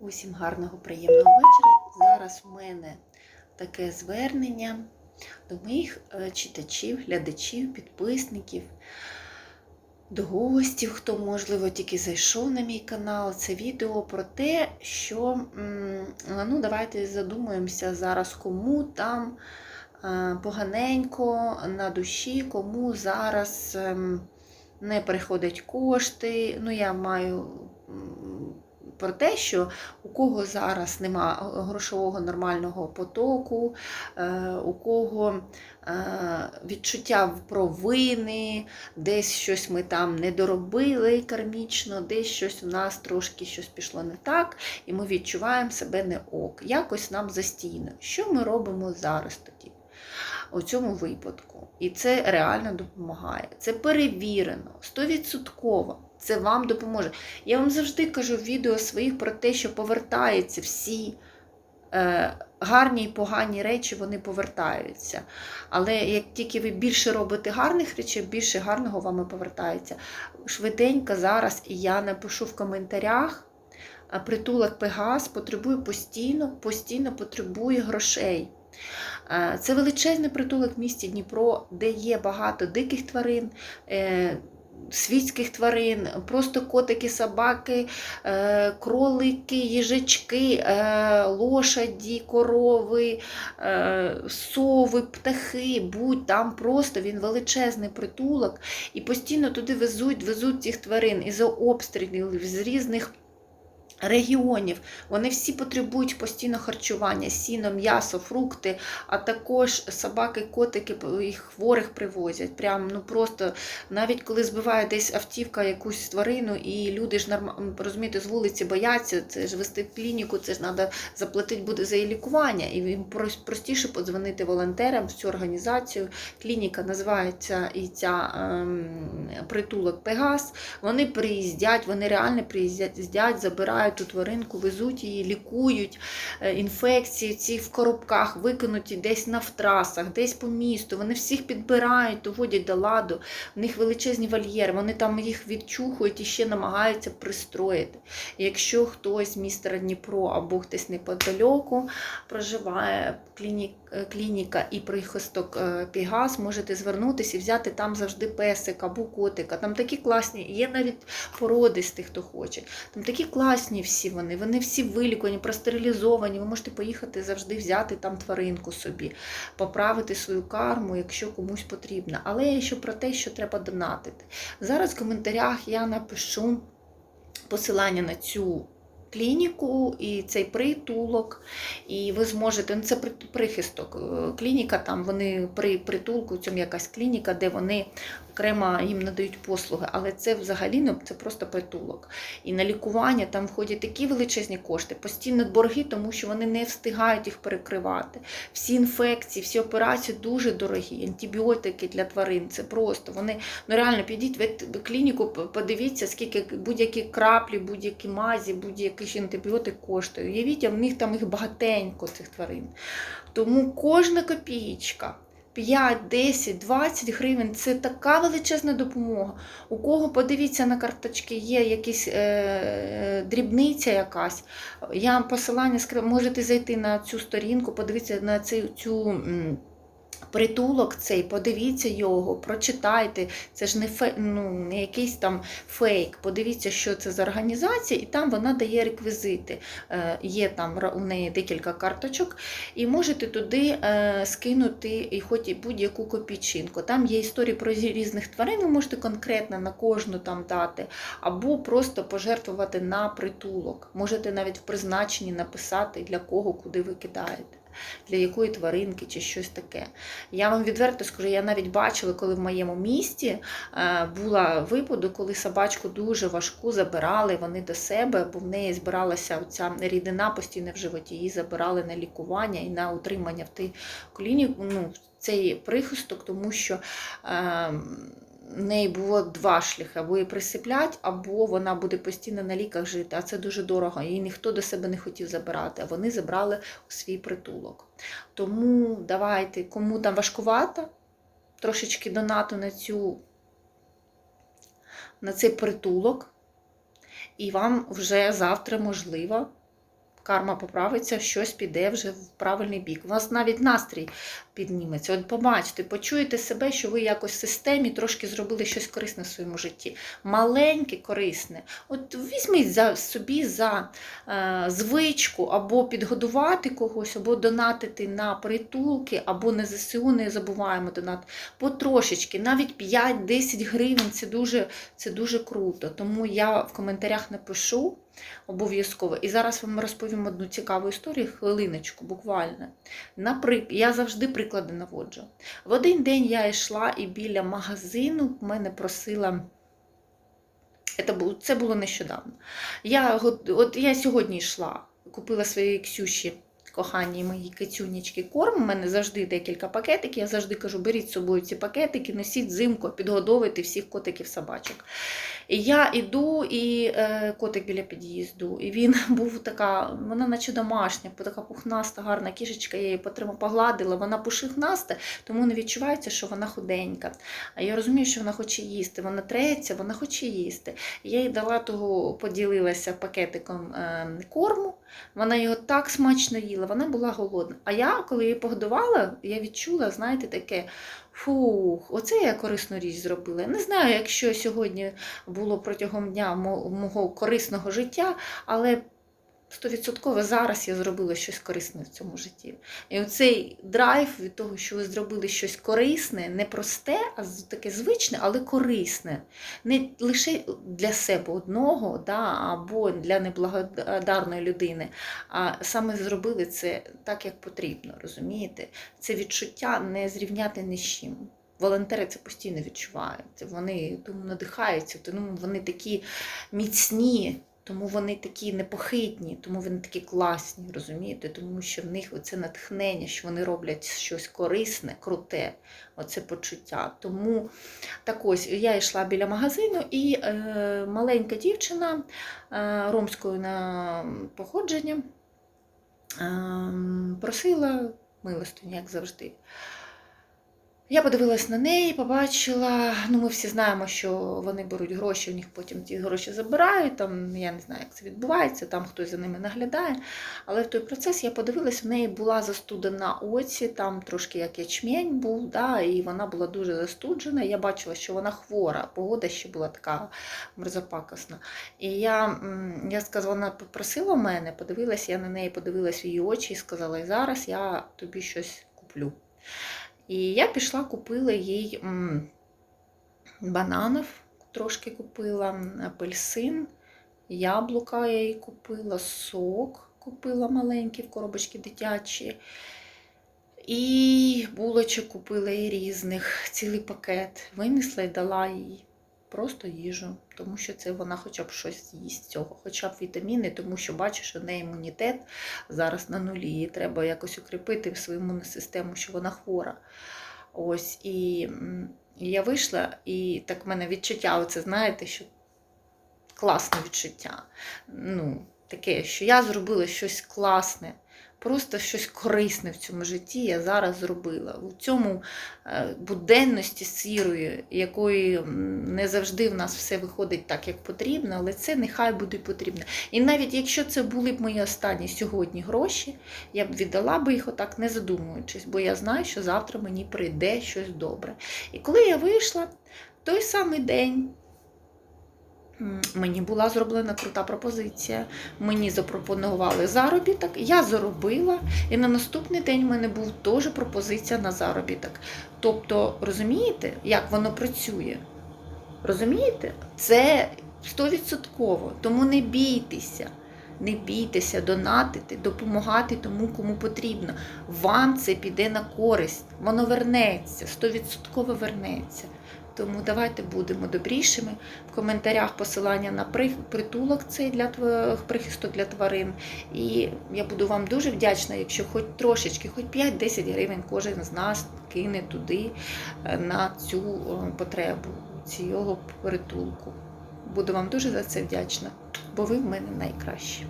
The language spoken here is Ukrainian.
Усім гарного, приємного вечора. Зараз в мене таке звернення до моїх е, читачів, глядачів, підписників, до гостів, хто, можливо, тільки зайшов на мій канал. Це відео про те, що ну, давайте задумаємося зараз, кому там е, поганенько на душі, кому зараз ем, не приходять кошти. Ну, я маю. Про те, що у кого зараз нема грошового нормального потоку, е, у кого е, відчуття провини, десь щось ми там не доробили кармічно, десь щось у нас трошки щось пішло не так, і ми відчуваємо себе не ок. Якось нам застійно. Що ми робимо зараз тоді? У цьому випадку. І це реально допомагає. Це перевірено, 100%. Це вам допоможе. Я вам завжди кажу в відео своїх про те, що повертаються всі е, гарні і погані речі, вони повертаються. Але як тільки ви більше робите гарних речей, більше гарного вам і повертається. Швиденько зараз я напишу в коментарях. Притулок Пегас потребує постійно, постійно потребує грошей. Е, Це величезний притулок в місті Дніпро, де є багато диких тварин, е, світських тварин, просто котики, собаки, е, кролики, їжачки, лошаді, корови, сови, птахи, будь там просто він величезний притулок, і постійно туди везуть, везуть цих тварин із обстрілів, з різних. Регіонів вони всі потребують постійно харчування, сіно, м'ясо, фрукти, а також собаки, котики їх хворих привозять. Прям ну просто навіть коли збиває десь автівка якусь тварину, і люди ж розумієте, з вулиці бояться, це ж вести в клініку, це ж треба заплатити буде за її лікування. І їм простіше подзвонити волонтерам в цю організацію. Клініка називається і ця ем, притулок Пегас. Вони приїздять, вони реально приїздять, забирають ту тваринку, везуть її, лікують е, інфекції, ці в коробках викинуті десь на трасах, десь по місту. Вони всіх підбирають, доводять до ладу. В них величезні вольєри, вони там їх відчухують і ще намагаються пристроїти. Якщо хтось з міста Дніпро або хтось неподалеку проживає клінік, е, клініка і прихисток е, Пігас, можете звернутися і взяти там завжди песика або котика. Там такі класні, є навіть породисті, хто хоче. Там такі класні всі вони, вони всі вилікувані, простерилізовані. Ви можете поїхати завжди взяти там тваринку собі, поправити свою карму, якщо комусь потрібно. Але я ще про те, що треба донатити. Зараз в коментарях я напишу посилання на цю. Клініку і цей притулок, і ви зможете, ну це прихисток. е, Клініка, там вони при притулку, цьому якась клініка, де вони окремо їм надають послуги, але це взагалі ну, це просто притулок. І на лікування там входять такі величезні кошти, постійно борги, тому що вони не встигають їх перекривати. Всі інфекції, всі операції дуже дорогі, антибіотики для тварин. Це просто вони ну реально підіть в клініку, подивіться, скільки будь-які краплі, будь-які мазі, будь-який антибіотик коштує. Уявіть, а в них там їх багатенько цих тварин. Тому кожна копієчка. 5, 10, 20 гривень це така величезна допомога. У кого подивіться на карточки, є якісь е, дрібниця якась. Я посилання скрив, можете зайти на цю сторінку, подивитися на цю. цю Притулок цей, подивіться його, прочитайте. Це ж не фе, ну, не якийсь там фейк. Подивіться, що це за організація, і там вона дає реквізити. Е, Є там у неї декілька карточок, і можете туди е, скинути і хоч і будь-яку копійчинку. Там є історії про різних тварин, ви можете конкретно на кожну там дати, або просто пожертвувати на притулок. Можете навіть в призначенні написати, для кого, куди ви кидаєте для якої тваринки чи щось таке. Я вам відверто скажу, я навіть бачила, коли в моєму місті е, була випадок, коли собачку дуже важку забирали вони до себе, бо в неї збиралася оця рідина постійно в животі, її забирали на лікування і на утримання в тій клініку, ну, цей прихисток, тому що. Е, неї було два шляхи: або її присиплять, або вона буде постійно на ліках жити, а це дуже дорого. Її ніхто до себе не хотів забирати, а вони забрали у свій притулок. Тому давайте, кому там важкувато, трошечки донату на цю, на цей притулок, і вам вже завтра можливо карма поправиться, щось піде вже в правильний бік. У вас навіть настрій підніметься. От побачите, почуєте себе, що ви якось в системі трошки зробили щось корисне в своєму житті. Маленьке, корисне. От візьміть за собі за е, звичку або підгодувати когось, або донатити на притулки, або на ЗСУ не забуваємо донат. Потрошечки, навіть 5-10 гривень це дуже, це дуже круто. Тому я в коментарях напишу обов'язково. І зараз вам розповім одну цікаву історію, хвилиночку, буквально. Наприк... Я завжди приклади наводжу. В один день я йшла і біля магазину мене просила. Це було, нещодавно. Я, от я сьогодні йшла, купила своїй Ксюші, коханій моїй кицюнічки, корм. У мене завжди декілька пакетиків. Я завжди кажу, беріть з собою ці пакетики, носіть взимку, підгодовуйте всіх котиків собачок. І я іду, і е, котик біля під'їзду, і він був така, вона наче домашня, така пухнаста, гарна кішечка, я її погладила, вона пушихнаста, тому не відчувається, що вона худенька. А я розумію, що вона хоче їсти, вона треться, вона хоче їсти. Я їй дала того, поділилася пакетиком е, корму, вона його так смачно їла, вона була голодна. А я, коли її погодувала, я відчула, знаєте, таке. Фух, оце я корисну річ зробила. Не знаю, якщо сьогодні було протягом дня мого корисного життя, але стовідсотково зараз я зробила щось корисне в цьому житті. І оцей драйв від того, що ви зробили щось корисне, не просте, а таке звичне, але корисне. Не лише для себе одного, да, або для неблагодарної людини, а саме зробили це так, як потрібно, розумієте? Це відчуття не зрівняти ні з чим. Волонтери це постійно відчувають. Вони тому надихаються, тому вони такі міцні, тому вони такі непохитні, тому вони такі класні, розумієте? Тому що в них оце натхнення, що вони роблять щось корисне, круте, оце почуття. Тому так ось я йшла біля магазину, і е, маленька дівчина е, ромською на походження е, просила милостині, як завжди. Я подивилась на неї, побачила. Ну, ми всі знаємо, що вони беруть гроші, у них потім ті гроші забирають. Там я не знаю, як це відбувається, там хтось за ними наглядає. Але в той процес я подивилась, в неї була застудена оці, там трошки як ячмень був, да, і вона була дуже застуджена. Я бачила, що вона хвора, погода ще була така мерзопакосна. І я, я сказала, вона попросила мене, подивилась, я на неї подивилась в її очі і сказала, і зараз я тобі щось куплю. І я пішла, купила їй м, бананів, трошки купила, апельсин, яблука я їй купила, сок купила маленький в коробочки дитячі. І булочок купила і різних, цілий пакет. Винесла і дала їй просто їжу, тому що це вона хоча б щось з'їсть з цього, хоча б вітаміни, тому що бачу, що в неї імунітет зараз на нулі. Їй треба якось укріпити свою імунну систему, що вона хвора. Ось і я вийшла, і так в мене відчуття, оце знаєте, що класне відчуття. Ну, таке, що я зробила щось класне, просто щось корисне в цьому житті я зараз зробила. У цьому е, буденності сірої, якої не завжди в нас все виходить так, як потрібно, але це нехай буде потрібно. І навіть якщо це були б мої останні сьогодні гроші, я б віддала би їх отак, не задумуючись, бо я знаю, що завтра мені прийде щось добре. І коли я вийшла, той самий день. Мені була зроблена крута пропозиція. Мені запропонували заробіток, я заробила, і на наступний день в мене був теж пропозиція на заробіток. Тобто, розумієте, як воно працює? Розумієте? Це стовідсотково. Тому не бійтеся. Не бійтеся донатити, допомагати тому, кому потрібно. Вам це піде на користь, воно вернеться, стовідсотково вернеться. Тому давайте будемо добрішими. В коментарях посилання на притулок цей для прихисток для тварин. І я буду вам дуже вдячна, якщо хоч трошечки, хоч 5-10 гривень кожен з нас кине туди е, на цю е, потребу, цього притулку. Буду вам дуже за це вдячна, бо ви в мене найкращі.